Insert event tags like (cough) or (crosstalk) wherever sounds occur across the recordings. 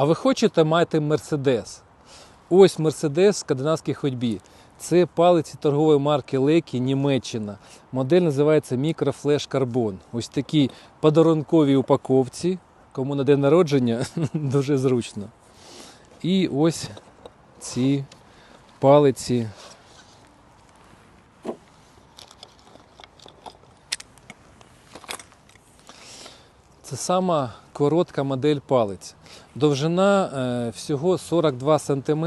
А ви хочете мати Мерседес? Ось Мерседес в скандинавській ходьбі. Це палиці торгової марки Лекі Німеччина. Модель називається Microflash Carbon. Ось такі подарункові упаковці. Кому на день народження (laughs) дуже зручно. І ось ці палиці. Це сама коротка модель палиць. Довжина е, всього 42 см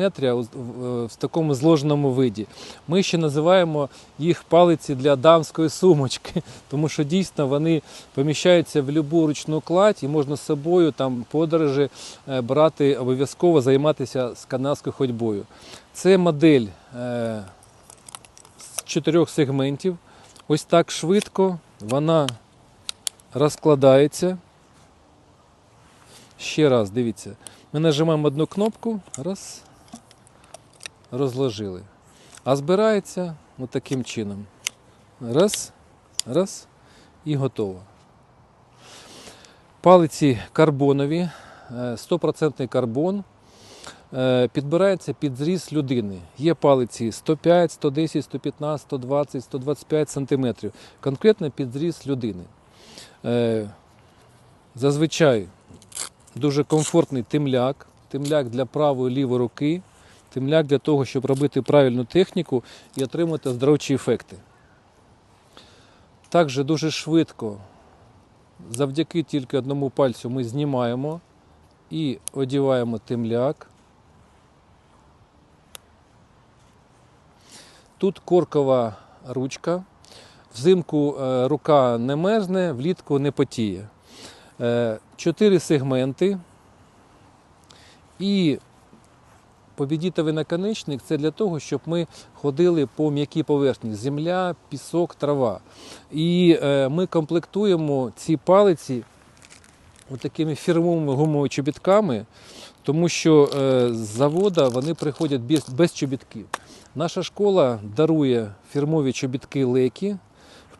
в, такому зложеному виді. Ми ще називаємо їх палиці для дамської сумочки, (laughs) тому що дійсно вони поміщаються в будь-яку ручну кладь і можна з собою там подорожі е, брати, обов'язково займатися скандинавською ходьбою. Це модель е, з чотирьох сегментів. Ось так швидко вона розкладається. Ще раз, дивіться. Ми нажимаємо одну кнопку, раз, розложили. А збирається таким чином. Раз, раз і готово. Палиці карбонові, е, 100% карбон. Е, Підбирається під зріст людини. Є палиці 105, 110, 115, 120, 125 см. Конкретно під зріст людини. Е, Зазвичай дуже комфортний темляк, темляк для правої лівої руки, темляк для того, щоб робити правильну техніку і отримати оздоровчі ефекти. Також дуже швидко, завдяки тільки одному пальцю, ми знімаємо і одіваємо темляк. Тут коркова ручка. Взимку е, рука не мерзне, влітку не потіє. Е, Чотири сегменти. І побідітовий наконечник це для того, щоб ми ходили по м'якій поверхні: земля, пісок, трава. І е, ми комплектуємо ці палиці такими фірмовими гумовими чобітками, тому що е, з завода вони приходять без, без чобітків. Наша школа дарує фірмові чобітки лекі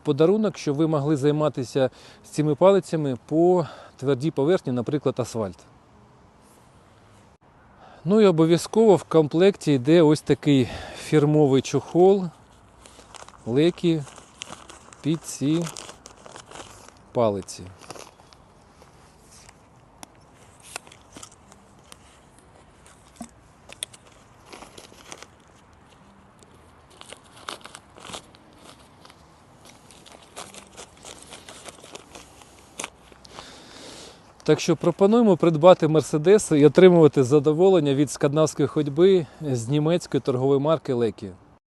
подарунок, щоб ви могли займатися з цими палицями по твердій поверхні, наприклад, асфальт. Ну і обов'язково в комплекті йде ось такий фірмовий чохол лекі під ці палиці. Так що пропонуємо придбати Мерседеси і отримувати задоволення від скандинавської ходьби з німецької торгової марки Лекі.